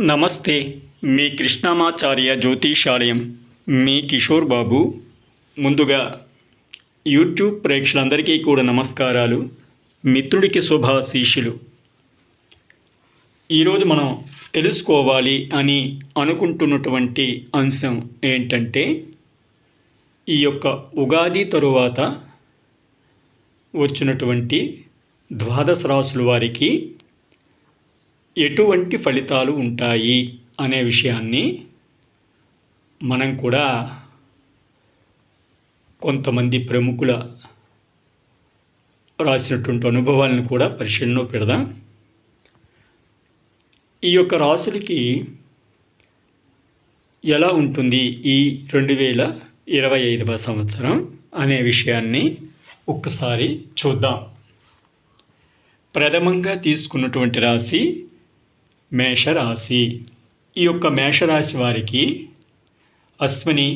నమస్తే మీ కృష్ణమాచార్య జ్యోతిషాలయం మీ కిషోర్ బాబు. ముందుగా యూట్యూబ్ ప్రేక్షకులందరికీ కూడా నమస్కారాలు మిత్రుడికి శుభాశీషులు ఈరోజు మనం తెలుసుకోవాలి అని అనుకుంటున్నటువంటి అంశం ఏంటంటే ఈ యొక్క ఉగాది తరువాత వచ్చినటువంటి ద్వాదశ రాసుల వారికి ఎటువంటి ఫలితాలు ఉంటాయి అనే విషయాన్ని మనం కూడా కొంతమంది ప్రముఖుల రాసినటువంటి అనుభవాలను కూడా పరిశీలనలో పెడదాం. ఈ యొక్క రాసులకి ఎలా ఉంటుంది ఈ రెండు వేల ఇరవై ఐదవ సంవత్సరం అనే విషయాన్ని ఒక్కసారి చూద్దాం. ప్రథమంగా తీసుకున్నటువంటి రాశి మేషరాశి. ఈ యొక్క మేషరాశి వారికి అశ్విని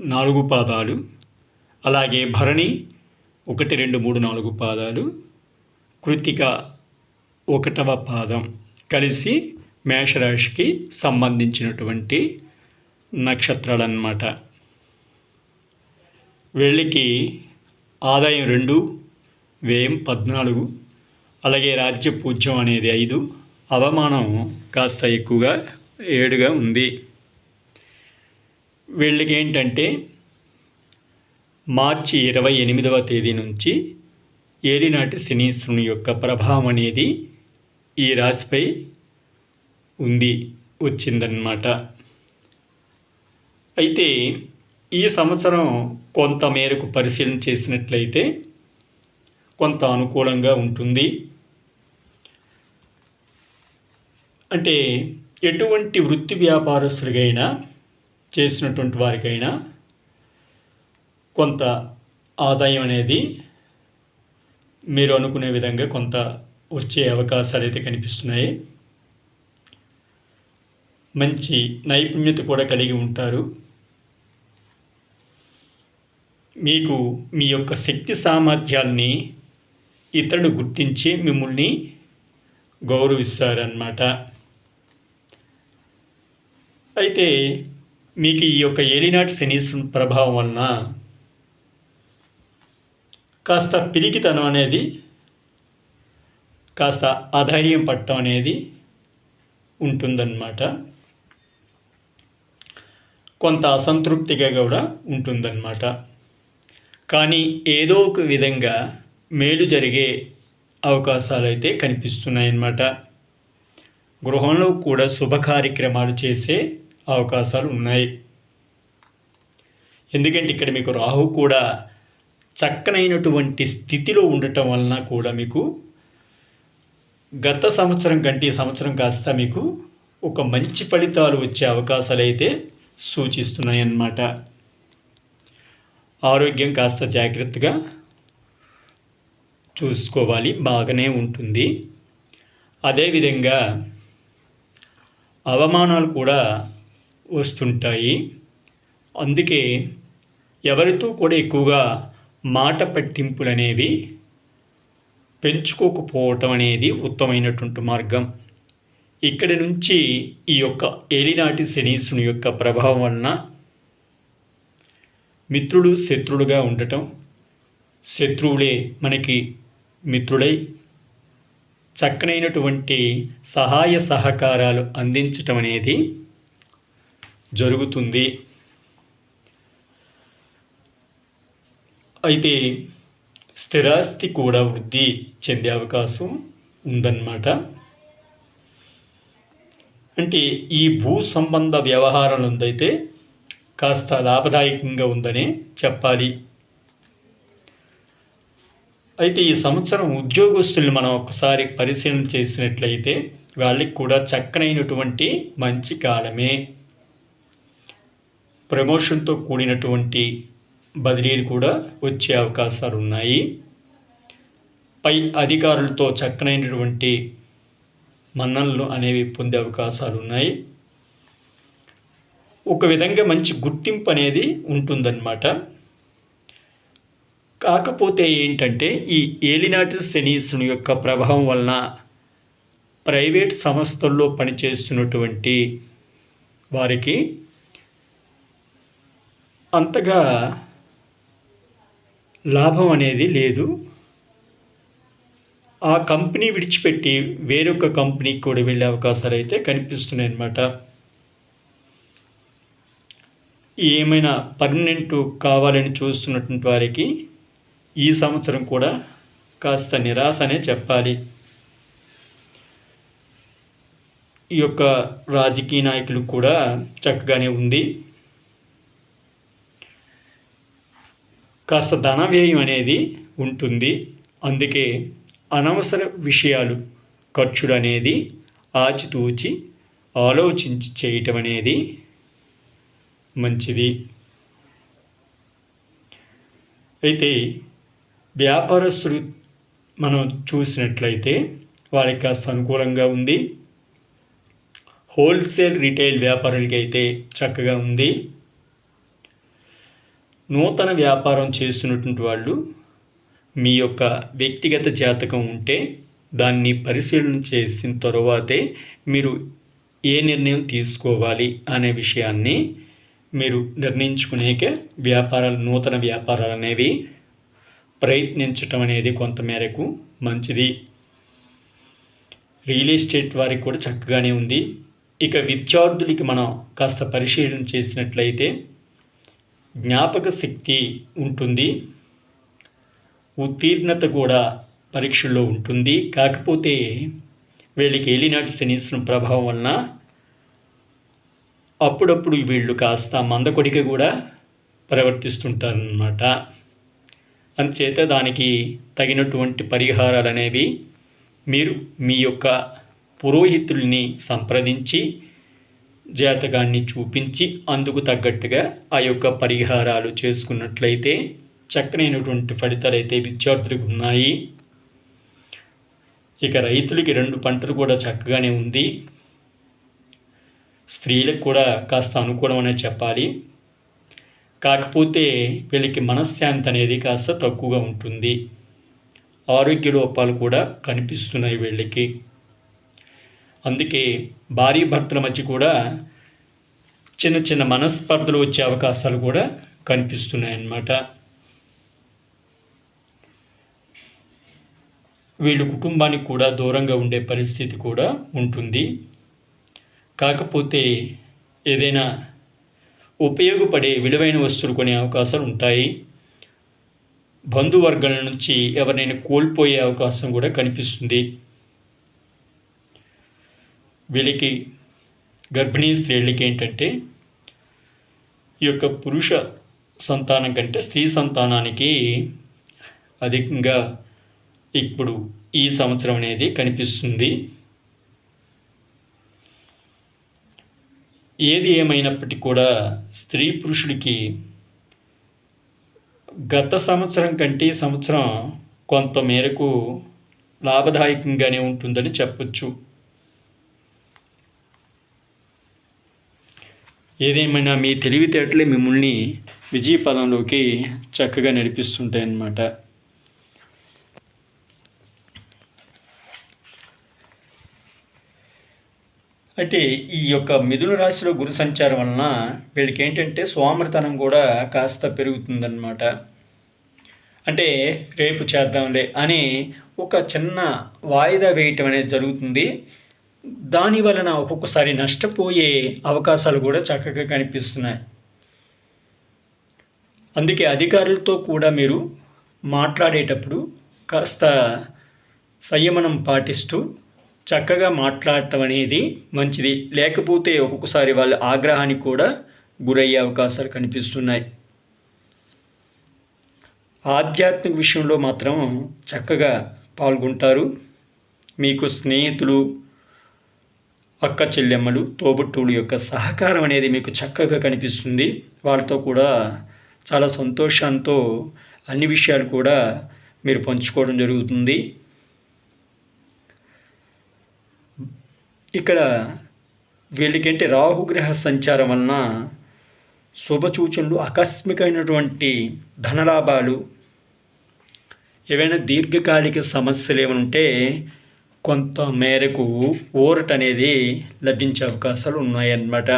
నాలుగు పాదాలు అలాగే భరణి ఒకటి రెండు మూడు నాలుగు పాదాలు కృతిక ఒకటవ పాదం. కలిసి మేషరాశికి సంబంధించినటువంటి నక్షత్రాలు అన్నమాట వెళ్ళికి ఆదాయం రెండు వ్యయం పద్నాలుగు అలాగే రాజ్య పూజ్యం అనేది ఐదు అవమానం కాస్త ఎక్కువగా ఏడుగా ఉంది. వీళ్ళకి ఏంటంటే మార్చి ఇరవై ఎనిమిదవ తేదీ నుంచి ఏలినాటి శనీశ్వరుని యొక్క ప్రభావం అనేది ఈ రాశిపై ఉంది వచ్చిందన్నమాట. అయితే ఈ సంవత్సరం కొంత మేరకు పరిశీలన చేసినట్లయితే కొంత అనుకూలంగా ఉంటుంది. అంటే ఎటువంటి వృత్తి వ్యాపారస్తుడికైనా చేసినటువంటి వారికైనా కొంత ఆదాయం అనేది మీరు అనుకునే విధంగా కొంత వచ్చే అవకాశాలు అయితే కనిపిస్తున్నాయి. మంచి నైపుణ్యత కూడా కలిగి ఉంటారు. మీకు మీ యొక్క శక్తి సామర్థ్యాన్ని ఇతరులు గుర్తించి మిమ్మల్ని గౌరవిస్తారన్నమాట. అయితే మీకు ఈ యొక్క ఏలినాటి శని ప్రభావం వలన కాస్త పిరికితనం అనేది కాస్త అధైర్యం పట్టడం అనేది ఉంటుందన్నమాట. కొంత అసంతృప్తిగా కూడా ఉంటుందన్నమాట. కానీ ఏదో ఒక విధంగా మేలు జరిగే అవకాశాలు అయితే కనిపిస్తున్నాయన్నమాట. గృహంలో కూడా శుభ కార్యక్రమాలు చేసే అవకాశాలు ఉన్నాయి. ఎందుకంటే ఇక్కడ మీకు రాహు కూడా చక్కనైనటువంటి స్థితిలో ఉండటం వలన కూడా మీకు గత సంవత్సరం కంటే ఈ సంవత్సరం కాస్త మీకు ఒక మంచి ఫలితాలు వచ్చే అవకాశాలు అయితే సూచిస్తున్నాయి అన్నమాట ఆరోగ్యం కాస్త జాగ్రత్తగా చూసుకోవాలి బాగానే ఉంటుంది. అదేవిధంగా అవమానాలు కూడా వస్తుంటాయి. అందుకే ఎవరితో కూడా ఎక్కువగా మాట పట్టింపులు అనేవి పెంచుకోకపోవటం అనేది ఉత్తమైనటువంటి మార్గం. ఇక్కడి నుంచి ఈ యొక్క ఏలినాటి శనీసుని యొక్క ప్రభావం వలన మిత్రుడు శత్రుడుగా ఉండటం శత్రువులే మనకి మిత్రుడై చక్కనైనటువంటి సహాయ సహకారాలు అందించటం అనేది జరుగుతుంది. అయితే స్థిరాస్తి కూడా వృద్ధి చెందే అవకాశం ఉందన్నమాట. అంటే ఈ భూ సంబంధ వ్యవహారాలుందైతే కాస్త లాభదాయకంగా ఉందనే చెప్పాలి. అయితే ఈ సంవత్సరం ఉద్యోగస్తుల్ని మనం ఒకసారి పరిశీలన చేసినట్లయితే వాళ్ళకి కూడా చక్కనైనటువంటి మంచి కాలమే. ప్రమోషన్తో కూడినటువంటి బదిలీలు కూడా వచ్చే అవకాశాలు ఉన్నాయి పై అధికారులతో చక్కనైనటువంటి మన్ననలు అనేవి పొందే అవకాశాలు ఉన్నాయి ఒక విధంగా మంచి గుర్తింపు అనేది ఉంటుందన్నమాట. కాకపోతే ఏంటంటే ఈ ఏలినాటి శనీసుని యొక్క ప్రభావం వలన ప్రైవేట్ సంస్థల్లో పనిచేస్తున్నటువంటి వారికి అంతగా లాభం అనేది లేదు. ఆ కంపెనీ విడిచిపెట్టి వేరొక కంపెనీకి కూడా వెళ్ళే అవకాశాలు అయితే కనిపిస్తున్నాయి అన్నమాట ఏమైనా పర్మనెంట్ కావాలని చూస్తున్నటువంటి వారికి ఈ సంవత్సరం కూడా కాస్త నిరాశ అనే చెప్పాలి. ఈ యొక్క రాజకీయ నాయకులు కూడా చక్కగానే ఉంది. కాస్త ధన వ్యయం అనేది ఉంటుంది. అందుకే అనవసర విషయాలు ఖర్చులు అనేది ఆచితూచి ఆలోచించి చేయటం అనేది మంచిది. అయితే వ్యాపారస్తులు మనం చూసినట్లయితే వారికి కాస్త అనుకూలంగా ఉంది. హోల్సేల్ రిటైల్ వ్యాపారులకి అయితే చక్కగా ఉంది. నూతన వ్యాపారం చేస్తున్నటువంటి వాళ్ళు మీ యొక్క వ్యక్తిగత జాతకం ఉంటే దాన్ని పరిశీలన చేసిన తర్వాతే మీరు ఏ నిర్ణయం తీసుకోవాలి అనే విషయాన్ని మీరు నిర్ణయించుకునేక వ్యాపారాలు నూతన వ్యాపారాలు అనేవి ప్రయత్నించటం అనేది కొంతమేరకు మంచిది. రియల్ ఎస్టేట్ వారికి కూడా చక్కగానే ఉంది. ఇక విద్యార్థులకి మనం కాస్త పరిశీలన చేసినట్లయితే జ్ఞాపక శక్తి ఉంటుంది. ఉత్తీర్ణత కూడా పరీక్షల్లో ఉంటుంది. కాకపోతే వీళ్ళకి ఏలినాటి శనీశ్వర ప్రభావం వలన అప్పుడప్పుడు వీళ్ళు కాస్త మందకొడిగా కూడా ప్రవర్తిస్తుంటారనమాట అందుచేత దానికి తగినటువంటి పరిహారాలు అనేవి మీరు మీ యొక్క పురోహితుల్ని సంప్రదించి జాతకాన్ని చూపించి అందుకు తగ్గట్టుగా ఆ యొక్క పరిహారాలు చేసుకున్నట్లయితే చక్కనైనటువంటి ఫలితాలు అయితే విద్యార్థులకు ఉన్నాయి. ఇక రైతులకి రెండు పంటలు కూడా చక్కగానే ఉంది. స్త్రీలకు కూడా కాస్త అనుకూలమనే చెప్పాలి. కాకపోతే వీళ్ళకి మనశ్శాంతి అనేది కాస్త తక్కువగా ఉంటుంది. ఆరోగ్య లోపాలు కూడా కనిపిస్తున్నాయి వీళ్ళకి. అందుకే భార్య భర్తల మధ్య కూడా చిన్న చిన్న మనస్పర్ధలు వచ్చే అవకాశాలు కూడా కనిపిస్తున్నాయి అన్నమాట వీళ్ళు కుటుంబానికి కూడా దూరంగా ఉండే పరిస్థితి కూడా ఉంటుంది. కాకపోతే ఏదైనా ఉపయోగపడే విలువైన వస్తువులు కొనే అవకాశాలు ఉంటాయి. బంధువర్గాల నుంచి ఎవరినైనా కోల్పోయే అవకాశం కూడా కనిపిస్తుంది. వీళ్ళకి గర్భిణీ స్త్రీలకి ఏంటంటే ఈ యొక్క పురుష సంతానం కంటే స్త్రీ సంతానానికి అధికంగా ఇప్పుడు ఈ సంవత్సరం అనేది కనిపిస్తుంది. ఏది ఏమైనప్పటికీ కూడా స్త్రీ పురుషుడికి గత సంవత్సరం కంటే సంవత్సరం కొంత మేరకు లాభదాయకంగానే ఉంటుందని చెప్పొచ్చు. ఏదేమైనా మీ తెలివితేటలే మిమ్మల్ని విజయ పదంలోకి చక్కగా నడిపిస్తుంటాయన్నమాట. అంటే ఈ యొక్క మిథున రాశిలో గురు సంచారం వలన వీళ్ళకి ఏంటంటే సోమరితనం కూడా కాస్త పెరుగుతుందన్నమాట. అంటే రేపు చేద్దాంలే అని ఒక చిన్న వాయిదా వేయటం అనేది జరుగుతుంది. దాని వలన ఒక్కొక్కసారి నష్టపోయే అవకాశాలు కూడా చక్కగా కనిపిస్తున్నాయి. అందుకే అధికారులతో కూడా మీరు మాట్లాడేటప్పుడు కాస్త సంయమనం పాటిస్తూ చక్కగా మాట్లాడటం అనేది మంచిది. లేకపోతే ఒక్కొక్కసారి వాళ్ళ ఆగ్రహానికి కూడా గురయ్యే అవకాశాలు కనిపిస్తున్నాయి. ఆధ్యాత్మిక విషయంలో మాత్రం చక్కగా పాల్గొంటారు. మీకు స్నేహితులు అక్క చెల్లెమ్మలు తోబుట్టువుల యొక్క సహకారం అనేది మీకు చక్కగా కనిపిస్తుంది. వాళ్ళతో కూడా చాలా సంతోషంతో అన్ని విషయాలు కూడా మీరు పంచుకోవడం జరుగుతుంది. ఇక్కడ వీళ్ళకంటే రాహుగ్రహ సంచారం వలన శుభసూచనలు ఆకస్మికమైనటువంటి ధనలాభాలు ఏవైనా దీర్ఘకాలిక సమస్యలు ఏమైనా ఉంటే కొంత మేరకు ఓరట్ అనేది లభించే అవకాశాలు ఉన్నాయన్నమాట.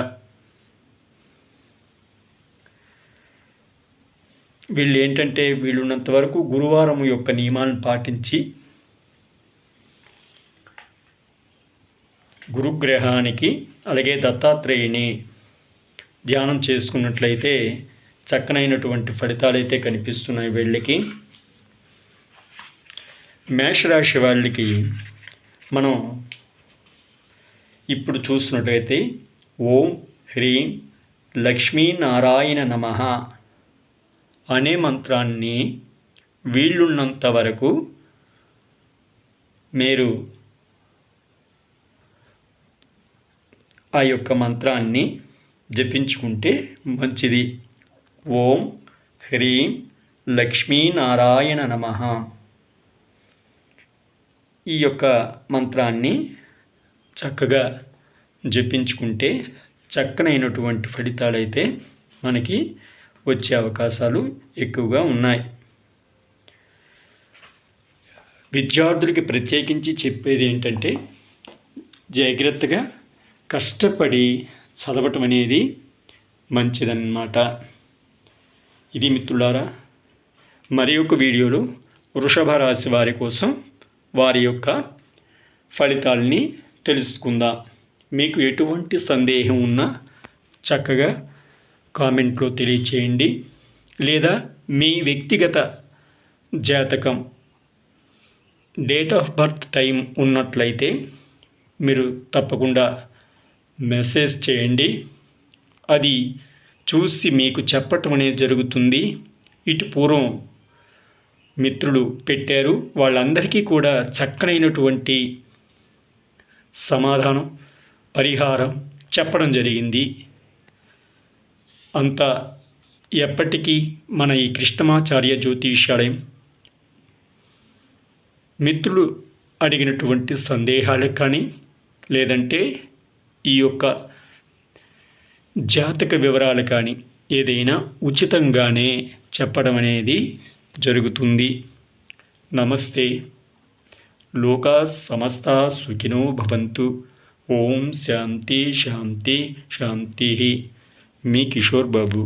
వీళ్ళు ఏంటంటే వీళ్ళున్నంత వరకు గురువారం యొక్క నియమాలను పాటించి గురుగ్రహానికి అలాగే దత్తాత్రేయుని ధ్యానం చేసుకున్నట్లయితే చక్కనైనటువంటి ఫలితాలైతే కనిపిస్తున్నాయి వీళ్ళకి. మేషరాశి వాళ్ళకి మనం ఇప్పుడు చూసినట్టయితే ఓం హ్రీం లక్ష్మీనారాయణ నమ అనే మంత్రాన్ని వీళ్ళున్నంత వరకు మీరు ఆ యొక్క మంత్రాన్ని జపించుకుంటే మంచిది. ఓం హ్రీం లక్ష్మీనారాయణ నమ ఈ యొక్క మంత్రాన్ని చక్కగా జపించుకుంటే చక్కనైనటువంటి ఫలితాలైతే మనకి వచ్చే అవకాశాలు ఎక్కువగా ఉన్నాయి. విద్యార్థులకి ప్రత్యేకించి చెప్పేది ఏంటంటే జాగ్రత్తగా కష్టపడి చదవటం అనేది మంచిదన్నమాట. ఇది మిత్రులారా మరి ఒక వీడియోలో వృషభ రాశి వారి కోసం వారి యొక్క ఫలితాలని తెలుసుకుందాం. మీకు ఎటువంటి సందేహం ఉన్నా చక్కగా కామెంట్లో తెలియచేయండి. లేదా మీ వ్యక్తిగత జాతకం డేట్ ఆఫ్ బర్త్ టైం ఉన్నట్లయితే మీరు తప్పకుండా మెసేజ్ చేయండి. అది చూసి మీకు చెప్పటం అనేది జరుగుతుంది. ఇటు పూర్వం మిత్రులు పెట్టారు. వాళ్ళందరికీ కూడా చక్కనైనటువంటి సమాధానం పరిహారం చెప్పడం జరిగింది. అంత ఎప్పటికీ మన ఈ కృష్ణమాచార్య జ్యోతిషాలయం మిత్రులు అడిగినటువంటి సందేహాలకు కానీ లేదంటే ఈ యొక్క జాతక వివరాలు కానీ ఏదైనా ఉచితంగానే చెప్పడం అనేది జరుగుతుంది నమస్తే లోకా సమస్త సుఖినో భవంతు ఓం శాంతి శాంతి శాంతి మీ కిషోర్ బాబు